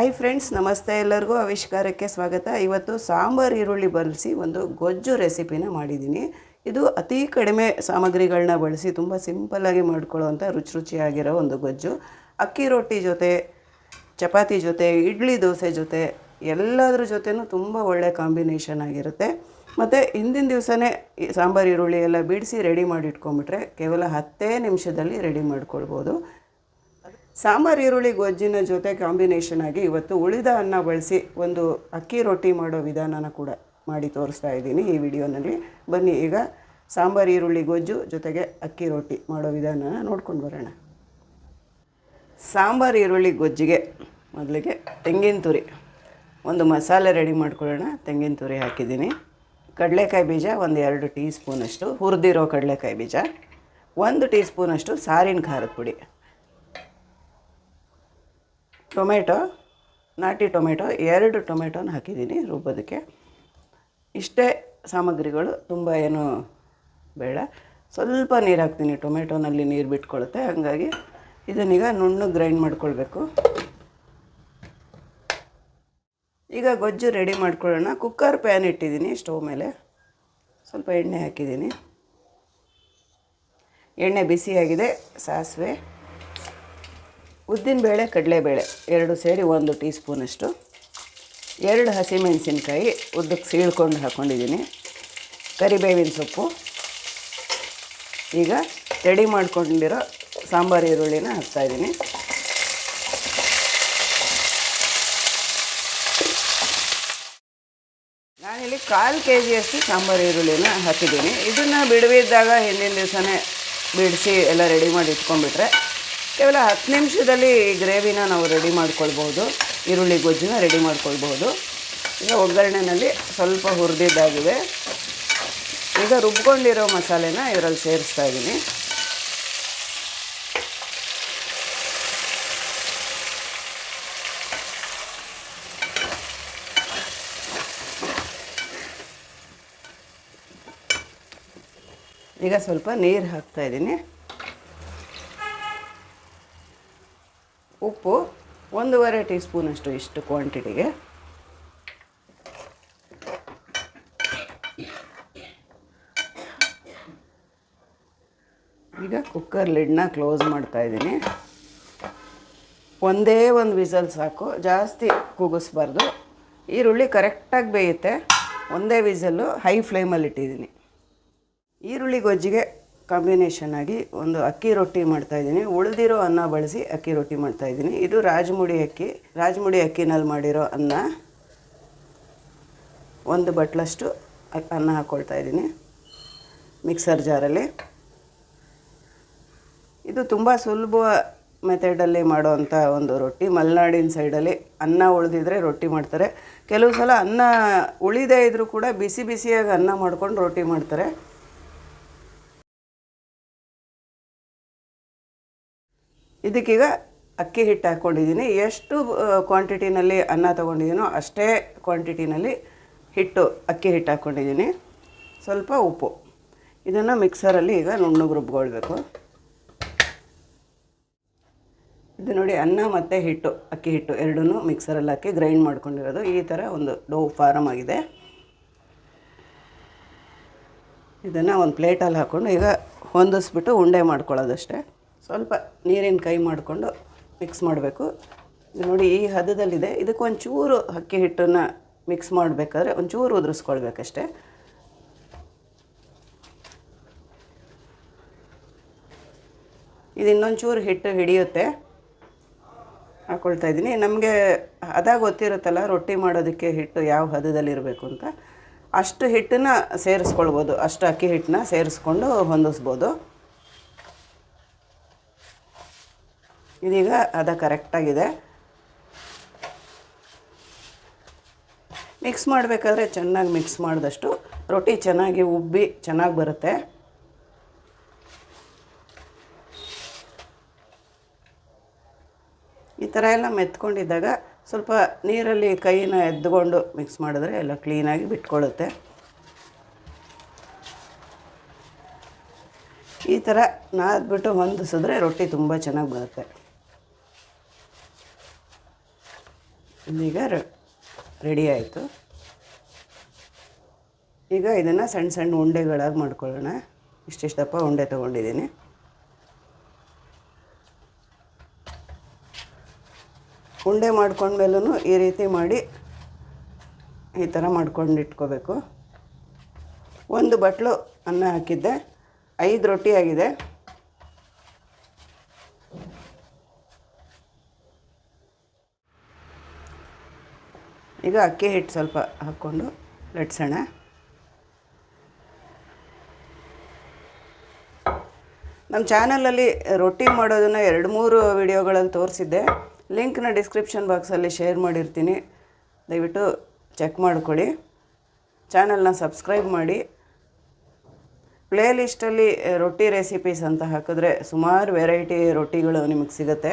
Hi friends ನಮಸ್ತೆ ಎಲ್ಲರಿಗೂ ಆವಿಷ್ಕಾರಕ್ಕೆ ಸ್ವಾಗತ. ಇವತ್ತು ಸಾಂಬಾರು ಈರುಳ್ಳಿ ಬಳಸಿ ಒಂದು ಗೊಜ್ಜು ರೆಸಿಪಿನ ಮಾಡಿದ್ದೀನಿ. ಇದು ಅತಿ ಕಡಿಮೆ ಸಾಮಗ್ರಿಗಳನ್ನ ಬಳಸಿ ತುಂಬ ಸಿಂಪಲ್ಲಾಗಿ ಮಾಡ್ಕೊಳ್ಳೋವಂಥ ರುಚಿ ರುಚಿಯಾಗಿರೋ ಒಂದು ಗೊಜ್ಜು. ಅಕ್ಕಿ ರೊಟ್ಟಿ ಜೊತೆ, ಚಪಾತಿ ಜೊತೆ, ಇಡ್ಲಿ ದೋಸೆ ಜೊತೆ, ಎಲ್ಲದ್ರ ಜೊತೆನೂ ತುಂಬ ಒಳ್ಳೆ ಕಾಂಬಿನೇಷನ್ ಆಗಿರುತ್ತೆ. ಮತ್ತು ಹಿಂದಿನ ದಿವಸನೇ ಸಾಂಬಾರು ಈರುಳ್ಳಿ ಎಲ್ಲ ಬಿಡಿಸಿ ರೆಡಿ ಮಾಡಿ ಇಟ್ಕೊಂಬಿಟ್ರೆ ಕೇವಲ ಹತ್ತೇ ನಿಮಿಷದಲ್ಲಿ ರೆಡಿ ಮಾಡ್ಕೊಳ್ಬೋದು. ಸಾಂಬಾರು, ಈರುಳ್ಳಿ, ಗೊಜ್ಜಿನ ಜೊತೆ ಕಾಂಬಿನೇಷನ್ ಆಗಿ ಇವತ್ತು ಉಳಿದ ಅನ್ನ ಬಳಸಿ ಒಂದು ಅಕ್ಕಿ ರೊಟ್ಟಿ ಮಾಡೋ ವಿಧಾನನ ಕೂಡ ಮಾಡಿ ತೋರಿಸ್ತಾ ಇದ್ದೀನಿ ಈ ವಿಡಿಯೋನಲ್ಲಿ. ಬನ್ನಿ ಈಗ ಸಾಂಬಾರು, ಈರುಳ್ಳಿ, ಗೊಜ್ಜು ಜೊತೆಗೆ ಅಕ್ಕಿ ರೊಟ್ಟಿ ಮಾಡೋ ವಿಧಾನನ ನೋಡ್ಕೊಂಡು ಬರೋಣ. ಸಾಂಬಾರು, ಈರುಳ್ಳಿ, ಗೊಜ್ಜಿಗೆ ಮೊದಲಿಗೆ ತೆಂಗಿನ ತುರಿ. ಒಂದು ಮಸಾಲೆ ರೆಡಿ ಮಾಡ್ಕೊಳ್ಳೋಣ. ತೆಂಗಿನ ತುರಿ ಹಾಕಿದ್ದೀನಿ. ಕಡಲೆಕಾಯಿ ಬೀಜ ಒಂದು ಎರಡು ಟೀ ಸ್ಪೂನಷ್ಟು ಹುರಿದಿರೋ ಕಡಲೆಕಾಯಿ ಬೀಜ. ಒಂದು ಟೀ ಸ್ಪೂನಷ್ಟು ಸಾರಿನ ಖಾರದ ಪುಡಿ. ಟೊಮೆಟೊ, ನಾಟಿ ಟೊಮೆಟೊ, ಎರಡು ಟೊಮೆಟೊನ ಹಾಕಿದ್ದೀನಿ ರುಬ್ಬೋದಕ್ಕೆ. ಇಷ್ಟೇ ಸಾಮಗ್ರಿಗಳು, ತುಂಬ ಏನು ಬೇಡ. ಸ್ವಲ್ಪ ನೀರು ಹಾಕ್ತೀನಿ, ಟೊಮೆಟೊನಲ್ಲಿ ನೀರು ಬಿಟ್ಕೊಳ್ಳುತ್ತೆ ಹಾಗಾಗಿ ಇದನ್ನೀಗ ನುಣ್ಣು ಗ್ರೈಂಡ್ ಮಾಡ್ಕೊಳ್ಬೇಕು. ಈಗ ಗೊಜ್ಜು ರೆಡಿ ಮಾಡ್ಕೊಳ್ಳೋಣ. ಕುಕ್ಕರ್ ಪ್ಯಾನ್ ಇಟ್ಟಿದ್ದೀನಿ ಸ್ಟವ್ ಮೇಲೆ. ಸ್ವಲ್ಪ ಎಣ್ಣೆ ಹಾಕಿದ್ದೀನಿ. ಎಣ್ಣೆ ಬಿಸಿಯಾಗಿದೆ, ಸಾಸಿವೆ. ಉದ್ದಿನಬೇಳೆ ಕಡಲೆಬೇಳೆ ಎರಡು ಸೇರಿ ಒಂದು ಟೀ ಸ್ಪೂನಷ್ಟು ಎರಡು ಹಸಿಮೆಣಸಿನ್ಕಾಯಿ ಉದ್ದಕ್ಕೆ ಸೀಳ್ಕೊಂಡು ಹಾಕ್ಕೊಂಡಿದ್ದೀನಿ ಕರಿಬೇವಿನ ಸೊಪ್ಪು. ಈಗ ರೆಡಿ ಮಾಡ್ಕೊಂಡಿರೋ ಸಾಂಬಾರು ಈರುಳ್ಳಿನ ಹಾಕ್ತಾಯಿದ್ದೀನಿ ನಾನಿಲ್ಲಿ ಕಾಲು ಕೆ ಜಿಯಷ್ಟು ಸಾಂಬಾರು ಈರುಳ್ಳಿನ ಹಾಕಿದ್ದೀನಿ. ಇದನ್ನು ಬಿಡುವಿದ್ದಾಗ ಹಿಂದಿನ ದಿವಸನೇ ಬಿಡಿಸಿ ಎಲ್ಲ ರೆಡಿ ಮಾಡಿ ಇಟ್ಕೊಂಡ್ಬಿಟ್ರೆ ಕೇವಲ ಹತ್ತು ನಿಮಿಷದಲ್ಲಿ ಗ್ರೇವಿನ ನಾವು ರೆಡಿ ಮಾಡ್ಕೊಳ್ಬೋದು, ಈರುಳ್ಳಿ ಗೊಜ್ಜನ್ನ ರೆಡಿ ಮಾಡ್ಕೊಳ್ಬೋದು. ಈಗ ಒಗ್ಗರಣೆನಲ್ಲಿ ಸ್ವಲ್ಪ ಹುರಿದಿದ್ದಾಗಿದೆ ಈಗ ರುಬ್ಕೊಂಡಿರೋ ಮಸಾಲೆನ ಇದರಲ್ಲಿ ಸೇರಿಸ್ತಾ ಇದ್ದೀನಿ ಈಗ ಸ್ವಲ್ಪ ನೀರು ಹಾಕ್ತಾ ಇದ್ದೀನಿ ಉಪ್ಪು ಒಂದೂವರೆ ಟೀ ಸ್ಪೂನಷ್ಟು ಇಷ್ಟು ಕ್ವಾಂಟಿಟಿಗೆ ಈಗ ಕುಕ್ಕರ್ ಲಿಡ್ನ ಕ್ಲೋಸ್ ಮಾಡ್ತಾ ಇದ್ದೀನಿ. ಒಂದೇ ಒಂದು ವಿಸಲ್ ಸಾಕು. ಜಾಸ್ತಿ ಕೂಗಿಸ್ಬಾರ್ದು. ಈರುಳ್ಳಿ ಕರೆಕ್ಟಾಗಿ ಬೇಯುತ್ತೆ. ಒಂದೇ ವಿಸಲ್ಲು ಹೈ ಫ್ಲೇಮಲ್ಲಿ ಇಟ್ಟಿದ್ದೀನಿ. ಈರುಳ್ಳಿ ಗೊಜ್ಜಿಗೆ ಕಾಂಬಿನೇಷನ್ ಆಗಿ ಒಂದು ಅಕ್ಕಿ ರೊಟ್ಟಿ ಮಾಡ್ತಾ ಇದ್ದೀನಿ. ಉಳಿದಿರೋ ಅನ್ನ ಬಳಸಿ ಅಕ್ಕಿ ರೊಟ್ಟಿ ಮಾಡ್ತಾಯಿದ್ದೀನಿ ಇದು ರಾಜಮುಡಿ ಅಕ್ಕಿ. ರಾಜಮುಡಿ ಅಕ್ಕಿನಲ್ಲಿ ಮಾಡಿರೋ ಅನ್ನ ಒಂದು ಬಟ್ಲಷ್ಟು ಅನ್ನ ಹಾಕ್ಕೊಳ್ತಾ ಇದ್ದೀನಿ. ಮಿಕ್ಸರ್ ಜಾರಲ್ಲಿ. ಇದು ತುಂಬ ಸುಲಭ ಮೆಥಡಲ್ಲಿ ಮಾಡೋವಂಥ ಒಂದು ರೊಟ್ಟಿ. ಮಲೆನಾಡಿನ ಸೈಡಲ್ಲಿ ಅನ್ನ ಉಳಿದಿದ್ರೆ ರೊಟ್ಟಿ ಮಾಡ್ತಾರೆ. ಕೆಲವು ಸಲ ಅನ್ನ ಉಳಿದೇ ಇದ್ದರೂ ಕೂಡ ಬಿಸಿ ಬಿಸಿಯಾಗಿ ಅನ್ನ ಮಾಡ್ಕೊಂಡು ರೊಟ್ಟಿ ಮಾಡ್ತಾರೆ. ಇದಕ್ಕೀಗ ಅಕ್ಕಿ ಹಿಟ್ಟು ಹಾಕ್ಕೊಂಡಿದ್ದೀನಿ. ಎಷ್ಟು ಕ್ವಾಂಟಿಟಿನಲ್ಲಿ ಅನ್ನ ತೊಗೊಂಡಿದ್ದೀನೋ ಅಷ್ಟೇ ಕ್ವಾಂಟಿಟಿನಲ್ಲಿ ಹಿಟ್ಟು, ಅಕ್ಕಿ ಹಿಟ್ಟು ಹಾಕ್ಕೊಂಡಿದ್ದೀನಿ ಸ್ವಲ್ಪ ಉಪ್ಪು. ಇದನ್ನು ಮಿಕ್ಸರಲ್ಲಿ ಈಗ ನುಣ್ಣಗೆ ರುಬ್ಕೊಳ್ಬೇಕು. ಇದು ನೋಡಿ ಅನ್ನ ಮತ್ತು ಹಿಟ್ಟು, ಅಕ್ಕಿ ಹಿಟ್ಟು ಎರಡೂ ಮಿಕ್ಸರಲ್ಲಿ ಹಾಕಿ ಗ್ರೈಂಡ್ ಮಾಡ್ಕೊಂಡಿರೋದು. ಈ ಥರ ಒಂದು ಡೋ ಫಾರಮ್ ಆಗಿದೆ. ಇದನ್ನು ಒಂದು ಪ್ಲೇಟಲ್ಲಿ ಹಾಕ್ಕೊಂಡು ಈಗ ಹೊಂದಿಸ್ಬಿಟ್ಟು ಉಂಡೆ ಮಾಡ್ಕೊಳ್ಳೋದಷ್ಟೇ. ಸ್ವಲ್ಪ ನೀರಿನ ಕೈ ಮಾಡಿಕೊಂಡು ಮಿಕ್ಸ್ ಮಾಡಬೇಕು. ನೋಡಿ ಈ ಹದದಲ್ಲಿದೆ. ಇದಕ್ಕೆ ಒಂಚೂರು ಅಕ್ಕಿ ಹಿಟ್ಟನ್ನು ಮಿಕ್ಸ್ ಮಾಡಬೇಕಾದ್ರೆ ಒಂಚೂರು ಉದುರಿಸ್ಕೊಳ್ಬೇಕಷ್ಟೇ. ಇದು ಇನ್ನೊಂಚೂರು ಹಿಟ್ಟು ಹಿಡಿಯುತ್ತೆ. ಹಾಕ್ಕೊಳ್ತಾ ಇದ್ದೀನಿ. ನಮಗೆ ಹದ ಗೊತ್ತಿರುತ್ತಲ್ಲ, ರೊಟ್ಟಿ ಮಾಡೋದಕ್ಕೆ ಹಿಟ್ಟು ಯಾವ ಹದದಲ್ಲಿ ಇರಬೇಕು ಅಂತ. ಅಷ್ಟು ಹಿಟ್ಟನ್ನ ಸೇರಿಸ್ಕೊಳ್ಬೋದು. ಅಷ್ಟು ಅಕ್ಕಿ ಹಿಟ್ಟನ್ನ ಸೇರಿಸ್ಕೊಂಡು ಹೊಂದಿಸ್ಬೋದು. ಇದೀಗ ಅದು ಕರೆಕ್ಟಾಗಿದೆ ಮಿಕ್ಸ್ ಮಾಡಬೇಕಾದ್ರೆ ಚೆನ್ನಾಗಿ ಮಿಕ್ಸ್ ಮಾಡಿದಷ್ಟು ರೊಟ್ಟಿ ಚೆನ್ನಾಗಿ ಉಬ್ಬಿ ಚೆನ್ನಾಗಿ ಬರುತ್ತೆ. ಈ ಥರ ಎಲ್ಲ ಮೆತ್ಕೊಂಡಿದ್ದಾಗ ಸ್ವಲ್ಪ ನೀರಲ್ಲಿ ಕೈನ ಎದ್ದುಕೊಂಡು ಮಿಕ್ಸ್ ಮಾಡಿದ್ರೆ ಎಲ್ಲ ಕ್ಲೀನಾಗಿ ಬಿಟ್ಕೊಳ್ಳುತ್ತೆ. ಈ ಥರ ನಾದ್ಬಿಟ್ಟು ಹೊಂದಿಸಿದ್ರೆ ರೊಟ್ಟಿ ತುಂಬ ಚೆನ್ನಾಗಿ ಬರುತ್ತೆ. ಇದೀಗ ರೆಡಿ ಆಯಿತು. ಈಗ ಇದನ್ನು ಸಣ್ಣ ಸಣ್ಣ ಉಂಡೆಗಳಾಗಿ ಮಾಡ್ಕೊಳ್ಳೋಣ. ಇಷ್ಟಿಷ್ಟಪ್ಪ ಉಂಡೆ ತೊಗೊಂಡಿದ್ದೀನಿ. ಉಂಡೆ ಮಾಡ್ಕೊಂಡ್ಮೇಲೂ ಈ ರೀತಿ ಮಾಡಿ ಈ ಥರ ಮಾಡ್ಕೊಂಡು ಇಟ್ಕೋಬೇಕು. ಒಂದು ಬಟ್ಲು ಅನ್ನ ಹಾಕಿದ್ದೆ. ಐದು ರೊಟ್ಟಿ ಆಗಿದೆ. ಈಗ ಅಕ್ಕಿ ಹಿಟ್ಟು ಸ್ವಲ್ಪ ಹಾಕ್ಕೊಂಡು ಲಟ್ಸೋಣ. ನಮ್ಮ ಚಾನಲಲ್ಲಿ ರೊಟ್ಟಿ ಮಾಡೋದನ್ನು ಎರಡು ಮೂರು ವಿಡಿಯೋಗಳಲ್ಲಿ ತೋರಿಸಿದ್ದೆ. ಲಿಂಕ್ನ ಡಿಸ್ಕ್ರಿಪ್ಷನ್ ಬಾಕ್ಸಲ್ಲಿ ಶೇರ್ ಮಾಡಿರ್ತೀನಿ. ದಯವಿಟ್ಟು ಚೆಕ್ ಮಾಡ್ಕೊಳ್ಳಿ. ಚಾನಲ್ನ ಸಬ್ಸ್ಕ್ರೈಬ್ ಮಾಡಿ. ಪ್ಲೇ ಲಿಸ್ಟಲ್ಲಿ ರೊಟ್ಟಿ ರೆಸಿಪೀಸ್ ಅಂತ ಹಾಕಿದ್ರೆ ಸುಮಾರು ವೆರೈಟಿ ರೊಟ್ಟಿಗಳು ನಿಮಗೆ ಸಿಗುತ್ತೆ.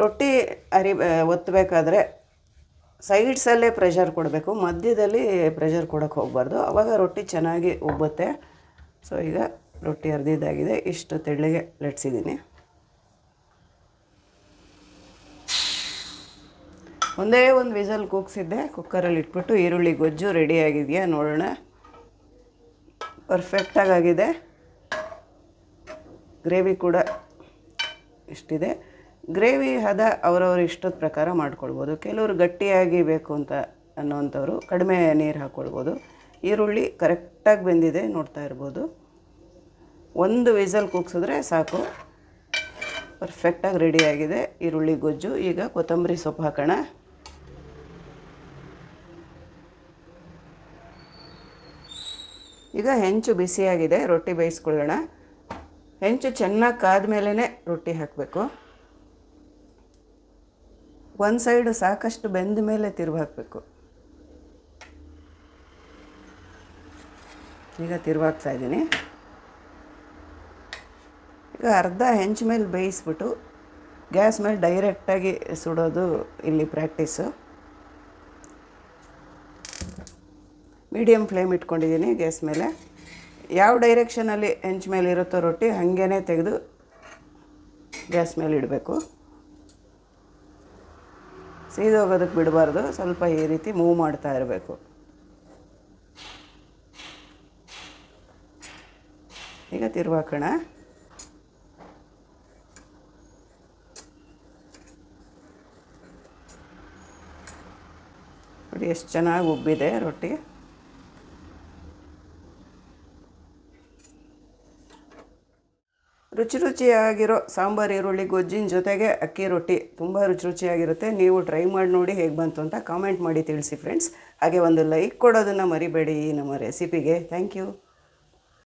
ರೊಟ್ಟಿ ಅರಿ ಒತ್ತಬೇಕಾದ್ರೆ ಸೈಡ್ಸಲ್ಲೇ ಪ್ರೆಷರ್ ಕೊಡಬೇಕು, ಮಧ್ಯದಲ್ಲಿ ಪ್ರೆಷರ್ ಕೊಡೋಕ್ಕೆ ಹೋಗಬಾರ್ದು. ಆವಾಗ ರೊಟ್ಟಿ ಚೆನ್ನಾಗಿ ಉಬ್ಬುತ್ತೆ. ಸೊ ಈಗ ರೊಟ್ಟಿ ಅರ್ದಿದ್ದಾಗಿದೆ. ಇಷ್ಟು ತೆಳ್ಳಗೆ ಲಟ್ಸಿದ್ದೀನಿ. ಒಂದೇ ಒಂದು ವಿಸಲ್ ಕೂಗ್ಸಿದ್ದೆ. ಕುಕ್ಕರಲ್ಲಿ ಇಟ್ಬಿಟ್ಟು ಈರುಳ್ಳಿ ಗೊಜ್ಜು ರೆಡಿ ಆಗಿದೆಯಾ ನೋಡೋಣ. ಪರ್ಫೆಕ್ಟಾಗಿ ಆಗಿದೆ. ಗ್ರೇವಿ ಕೂಡ ಇಷ್ಟಿದೆ. ಗ್ರೇವಿ ಹದ ಅವರವ್ರ ಇಷ್ಟದ ಪ್ರಕಾರ ಮಾಡ್ಕೊಳ್ಬೋದು. ಕೆಲವರು ಗಟ್ಟಿಯಾಗಿ ಬೇಕು ಅಂತ ಅನ್ನೋವಂಥವ್ರು ಕಡಿಮೆ ನೀರು ಹಾಕ್ಕೊಳ್ಬೋದು ಈರುಳ್ಳಿ ಕರೆಕ್ಟಾಗಿ ಬೆಂದಿದೆ ನೋಡ್ತಾ ಇರ್ಬೋದು. ಒಂದು ವಿಸಲ್ ಕೂಗ್ಸಿದ್ರೆ ಸಾಕು. ಪರ್ಫೆಕ್ಟಾಗಿ ರೆಡಿಯಾಗಿದೆ ಈರುಳ್ಳಿ ಗೊಜ್ಜು. ಈಗ ಕೊತ್ತಂಬರಿ ಸೊಪ್ಪು ಹಾಕೋಣ. ಈಗ ಹೆಂಚು ಬಿಸಿಯಾಗಿದೆ, ರೊಟ್ಟಿ ಬೇಯಿಸ್ಕೊಳ್ಳೋಣ. ಹೆಂಚು ಚೆನ್ನಾಗಿ ಕಾದ ರೊಟ್ಟಿ ಹಾಕಬೇಕು. ಒಂದು ಸೈಡು ಸಾಕಷ್ಟು ಬೆಂದ ಮೇಲೆ ತಿರುವು ಈಗ ತಿರುವಾಗ್ತಾ ಇದ್ದೀನಿ. ಈಗ ಅರ್ಧ ಹೆಂಚು ಮೇಲೆ ಬೇಯಿಸ್ಬಿಟ್ಟು ಗ್ಯಾಸ್ ಮೇಲೆ ಡೈರೆಕ್ಟಾಗಿ ಸುಡೋದು ಇಲ್ಲಿ ಪ್ರಾಕ್ಟೀಸು ಮೀಡಿಯಮ್ ಫ್ಲೇಮ್ ಇಟ್ಕೊಂಡಿದ್ದೀನಿ ಗ್ಯಾಸ್ ಮೇಲೆ. ಯಾವ ಡೈರೆಕ್ಷನಲ್ಲಿ ಹೆಂಚು ಮೇಲೆ ಇರುತ್ತೋ ರೊಟ್ಟಿ ಹಾಗೇ ತೆಗೆದು ಗ್ಯಾಸ್ ಮೇಲೆ ಇಡಬೇಕು. ಸೀದೋಗೋದಕ್ಕೆ ಬಿಡಬಾರ್ದು. ಸ್ವಲ್ಪ ಈ ರೀತಿ ಮೂವ್ ಮಾಡ್ತಾ ಇರಬೇಕು. ಈಗ ತಿರುವಾಕೋಣ. ನೋಡಿ, ಎಷ್ಟು ಚೆನ್ನಾಗಿ ಉಬ್ಬಿದೆ ರೊಟ್ಟಿ. ರುಚಿ ರುಚಿಯಾಗಿರೋ ಸಾಂಬಾರು, ಈರುಳ್ಳಿ, ಗೊಜ್ಜಿನ ಜೊತೆಗೆ ಅಕ್ಕಿ ರೊಟ್ಟಿ ತುಂಬ ರುಚಿ ರುಚಿಯಾಗಿರುತ್ತೆ ನೀವು ಟ್ರೈ ಮಾಡಿ ನೋಡಿ ಹೇಗೆ ಬಂತು ಅಂತ ಕಾಮೆಂಟ್ ಮಾಡಿ ತಿಳಿಸಿ ಫ್ರೆಂಡ್ಸ್ ಹಾಗೆ ಒಂದು ಲೈಕ್ ಕೊಡೋದನ್ನು ಮರಿಬೇಡಿ ನಮ್ಮ ರೆಸಿಪಿಗೆ ಥ್ಯಾಂಕ್ ಯು